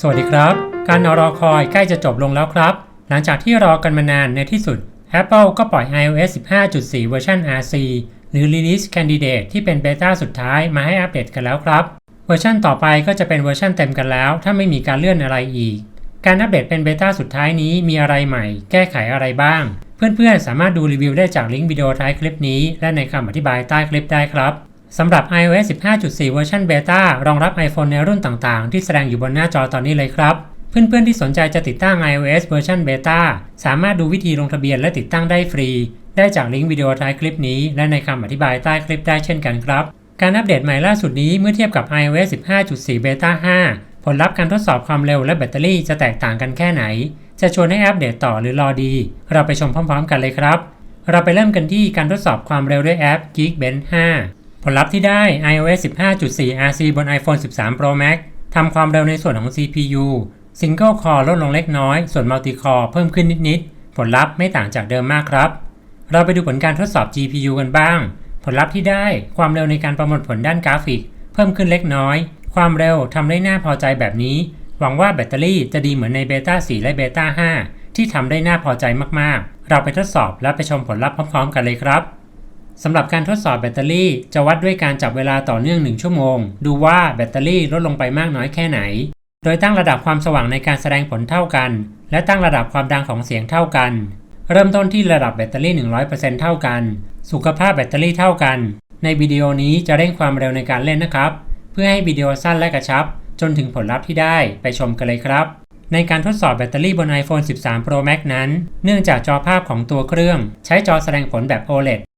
สวัสดีครับ การรอคอยใกล้จะจบลงแล้วครับ หลังจากที่รอกันมานานในที่สุด Apple ก็ปล่อย iOS 15.4 เวอร์ชัน RC หรือ Release Candidate ที่เป็นเบต้าสุดท้ายมาให้อัปเดตกันแล้วครับ เวอร์ชันต่อไปก็จะเป็นเวอร์ชันเต็มกันแล้ว ถ้าไม่มีการเลื่อนอะไรอีก การอัปเดตเป็นเบต้าสุดท้ายนี้มีอะไรใหม่ แก้ไขอะไรบ้าง เพื่อนๆ สามารถดูรีวิวได้จากลิงก์วิดีโอท้ายคลิปนี้ และในคำอธิบายใต้คลิปได้ครับ สำหรับ iOS 15.4 เวอร์ชันเบต้ารองรับ iPhone ในรุ่นต่างๆ ที่แสดงอยู่บนหน้าจอตอนนี้เลยครับ เพื่อนๆที่สนใจจะติดตั้ง iOS เวอร์ชันเบต้าสามารถดูวิธีลงทะเบียนและติดตั้งได้ฟรี ได้จากลิงก์วิดีโอท้ายคลิปนี้ และในคำอธิบายใต้คลิปได้เช่นกันครับ การอัปเดตใหม่ล่าสุดนี้เมื่อเทียบกับ iOS 15.4 Beta 5 ผลลัพธ์การทดสอบความเร็วและแบตเตอรี่จะแตกต่างกันแค่ไหน จะชวนให้อัปเดตต่อหรือรอดี เราไปชมพร้อม ๆ กันเลยครับ เราไปเริ่มกันที่การทดสอบความเร็วด้วยแอป Geekbench 5 ผลลัพธ์ที่ได้ iOS 15.4 RC บน iPhone 13 Pro Max ทำความเร็วในส่วนของ CPU Single Core ลดลงเล็กน้อย ส่วน Multi Core เพิ่มขึ้นนิด ๆ ผลลัพธ์ไม่ต่างจากเดิมมากครับ เราไปดูผลการทดสอบ GPU กันบ้าง ผลลัพธ์ที่ได้ความเร็วในการประมวลผลด้านกราฟิก เพิ่มขึ้นเล็กน้อย ความเร็วทำได้น่าพอใจแบบนี้ หวังว่าแบตเตอรี่จะดีเหมือนในเบต้า4และเบต้า5ที่ทำได้น่าพอใจมาก ๆ เราไปทดสอบและไปชมผลลัพธ์พร้อม ๆ กันเลยครับ สำหรับการทดสอบแบตเตอรี่จะวัดด้วยการจับเวลาต่อเนื่อง 1 ชั่วโมง ดูว่าแบตเตอรี่ลดลงไปมากน้อยแค่ไหน โดยตั้งระดับความสว่างในการแสดงผลเท่ากัน และตั้งระดับความดังของเสียงเท่ากัน เริ่มต้นที่ระดับแบตเตอรี่ 100%เท่ากัน สุขภาพแบตเตอรี่เท่ากัน ในวิดีโอนี้จะเร่งความเร็วในการเล่นนะครับ เพื่อให้วิดีโอสั้นและกระชับ จนถึงผลลัพธ์ที่ได้ไปชมกันเลยครับ ในการทดสอบแบตเตอรี่บน iPhone 13 Pro Max นั้น เนื่องจากจอภาพของตัวเครื่อง ใช้จอแสดงผลแบบ OLED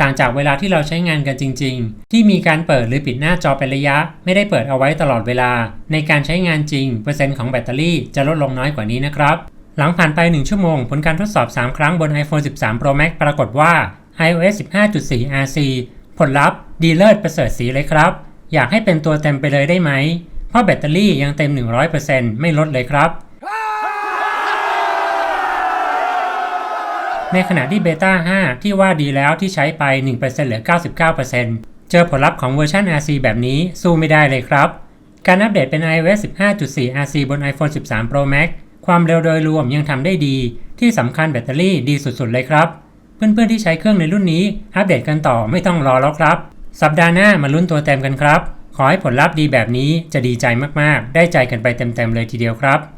ต่างจากเวลาที่เราใช้งานกันจริง ๆ ที่มีการเปิดหรือปิดหน้าจอเป็นระยะ ไม่ได้เปิดเอาไว้ตลอดเวลา ในการใช้งานจริง เปอร์เซ็นต์ของแบตเตอรี่จะลดลงน้อยกว่านี้นะครับ หลังผ่านไป 1 ชั่วโมง ผลการทดสอบ 3 ครั้งบน iPhone 13 Pro Max ปรากฏว่า iOS 15.4 RC ผลลัพธ์ดีเลิศประเสริฐสีเลยครับ อยากให้เป็นตัวเต็มไปเลยได้ไหม เพราะแบตเตอรี่ยังเต็ม 100%ไม่ลดเลยครับ ในขณะที่เบต้า5ที่ว่าดีแล้วที่ใช้ไป 1%เหลือ 99%เจอผลลัพธ์ของเวอร์ชัน RC แบบนี้สู้ไม่ได้เลยครับ การอัปเดตเป็น iOS 15.4 RC บน iPhone 13 Pro Max ความเร็วโดยรวมยังทำได้ดี ที่สำคัญแบตเตอรี่ดีสุดๆเลยครับ เพื่อนๆที่ใช้เครื่องในรุ่นนี้อัปเดตกันต่อไม่ต้องรอแล้วครับ สัปดาห์หน้ามาลุ้นตัวเต็มกันครับ ขอให้ผลลัพธ์ดีแบบนี้จะดีใจมากๆ ได้ใจกันไปเต็มๆเลยทีเดียวครับ